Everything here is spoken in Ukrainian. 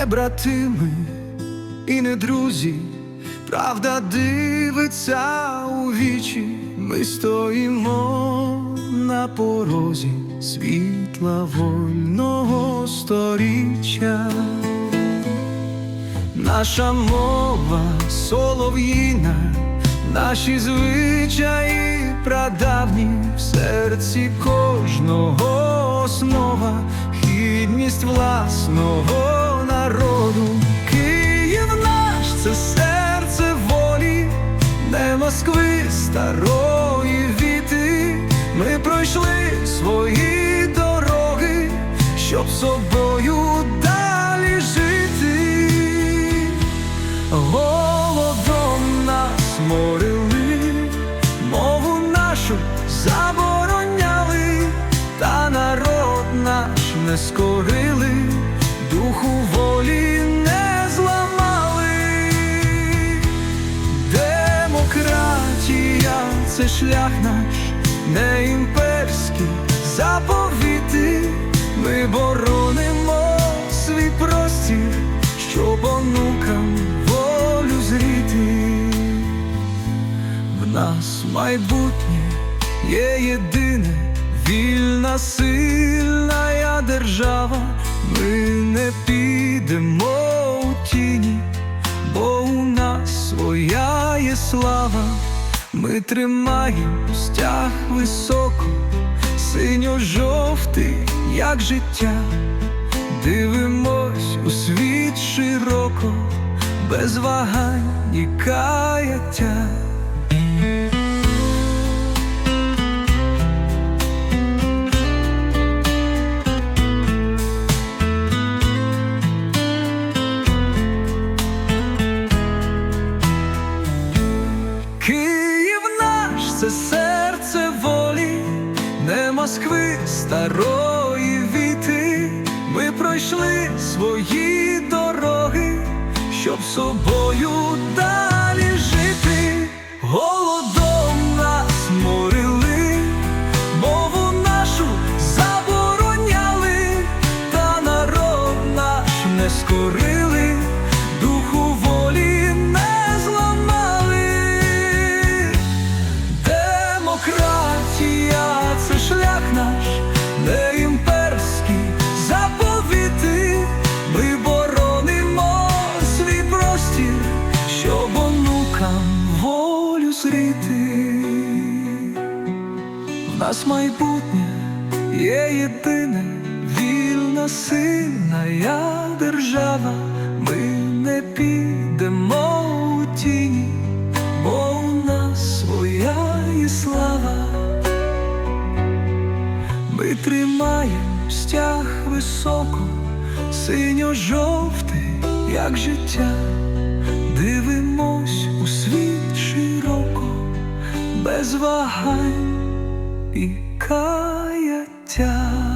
не брати і не друзі, правда дивиться у вічі, ми стоїмо на порозі світла вольного сторіччя. Наша мова солов'їна, наші звичаї прадавні. В серці кожного основа, гідність власного Москви старої віти. Ми пройшли свої дороги, щоб собою далі жити. Голодом нас морили, мову нашу забороняли, та народ наш не скорили, духу волі це шлях наш, не імперський заповіти. Ми боронимо свій простір, щоб онукам волю зріти. В нас майбутнє є єдине, вільна, сильна я держава. Ми не підемо у тіні, бо у нас своя є слава. Ми тримаємо стяг високо, синьо-жовтий, як життя. Дивимось у світ широко, без вагань і каяття. Москви старої віти. Ми пройшли свої дороги, щоб собою далі жити. Голодом нас майбутнє є єдине, вільна, сильна я держава. Ми не підемо у тіні, бо у нас своя є слава. Ми тримаємо стяг високо, синьо-жовтий, як життя. Дивимось у світ широко, без вагань і каяття.